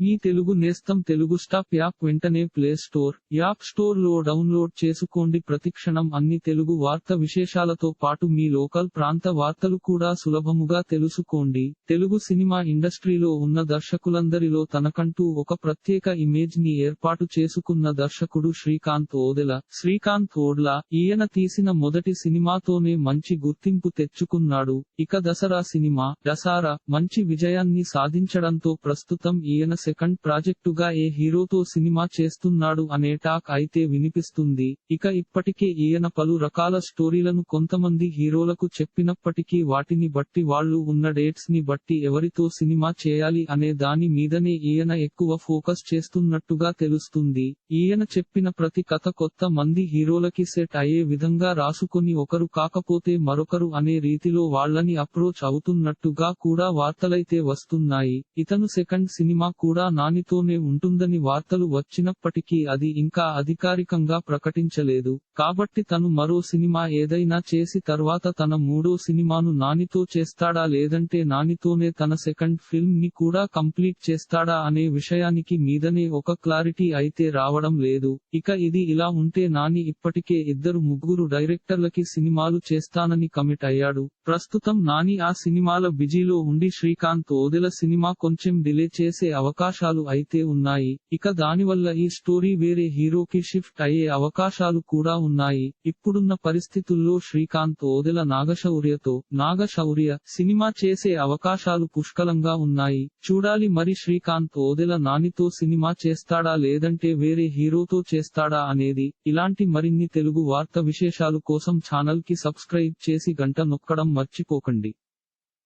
మీ తెలుగు నేస్తం Telugu stop app వెంటనే play store app స్టోర్లో డౌన్లోడ్ చేసుకోండి. ప్రతిక్షణం అన్ని తెలుగు వార్త విశేషాలతో పాటు మీ లోకల్ ప్రాంత వార్తలు కూడా సులభముగా తెలుసుకోండి. తెలుగు సినిమా ఇండస్ట్రీలో ఉన్న దర్శకులందరిలో తనకంటూ ఒక ప్రత్యేక ఇమేజ్ని ఏర్పాటు చేసుకున్న దర్శకుడు శ్రీకాంత్ ఓదెల. శ్రీకాంత్ ఓడ్లా ఈయన తీసిన మొదటి సినిమాతోనే మంచి గుర్తింపు తెచ్చుకున్నాడు. ఇక దసరా సినిమా దసారా మంచి విజయాన్ని సాధించడంతో ప్రస్తుతం ఈయన సెకండ్ ప్రాజెక్టుగా ఏ హీరోతో సినిమా చేస్తున్నాడు అనే టాక్ అయితే వినిపిస్తుంది. ఇక ఇప్పటికే ఈయన పలు రకాల స్టోరీలను కొంతమంది హీరోలకు చెప్పినప్పటికీ వాటిని బట్టి వాళ్ళు ఉన్న డేట్స్ని బట్టి ఎవరితో సినిమా చేయాలి అనే దాని మీదనే ఈయన ఎక్కువ ఫోకస్ చేస్తున్నట్టుగా తెలుస్తుంది. ఈయన చెప్పిన ప్రతి కథ కొత్త మంది హీరోలకి సెట్ అయ్యే విధంగా రాసుకొని ఒకరు కాకపోతే మరొకరు అనే రీతిలో వాళ్ళని అప్రోచ్ అవుతున్నట్టుగా కూడా వార్తలైతే వస్తున్నాయి. ఇతను సెకండ్ సినిమా కూడా నానితోనే ఉంటుందని వార్తలు వచ్చినప్పటికీ అది ఇంకా అధికారికంగా ప్రకటించలేదు. కాబట్టి తను మరో సినిమా ఏదైనా చేసి తర్వాత తన మూడో సినిమాను నానితో చేస్తాడా లేదంటే నానితోనే తన సెకండ్ ఫిల్మ్ని కూడా కంప్లీట్ చేస్తాడా అనే విషయానికి మీదనే ఒక క్లారిటీ అయితే రావడం లేదు. ఇక ఇది ఇలా ఉంటే నాని ఇప్పటికే ఇద్దరు ముగ్గురు డైరెక్టర్లకి సినిమాలు చేస్తానని కమిట్ అయ్యాడు. ప్రస్తుతం నాని ఆ సినిమాల బిజీలో ఉండి శ్రీకాంత్ ఓదెల సినిమా కొంచెం డిలే చేసే అవకాశాలు అయితే ఉన్నాయి. ఇక దానివల్ల ఈ స్టోరీ వేరే హీరోకి షిఫ్ట్ అయ్యే అవకాశాలు కూడా ఉన్నాయి. ఇప్పుడున్న పరిస్థితుల్లో శ్రీకాంత్ ఓదెల నాగశౌర్యతో నాగశౌర్య సినిమా చేసే అవకాశాలు పుష్కలంగా ఉన్నాయి. చూడాలి మరి శ్రీకాంత్ ఓదెల నానితో సినిమా చేస్తాడా లేదంటే వేరే హీరోతో చేస్తాడా అనేది. ఇలాంటి మరిన్ని తెలుగు వార్త విశేషాలు కోసం ఛానల్కి సబ్స్క్రైబ్ చేసి గంట నొక్కడం మర్చిపోకండి.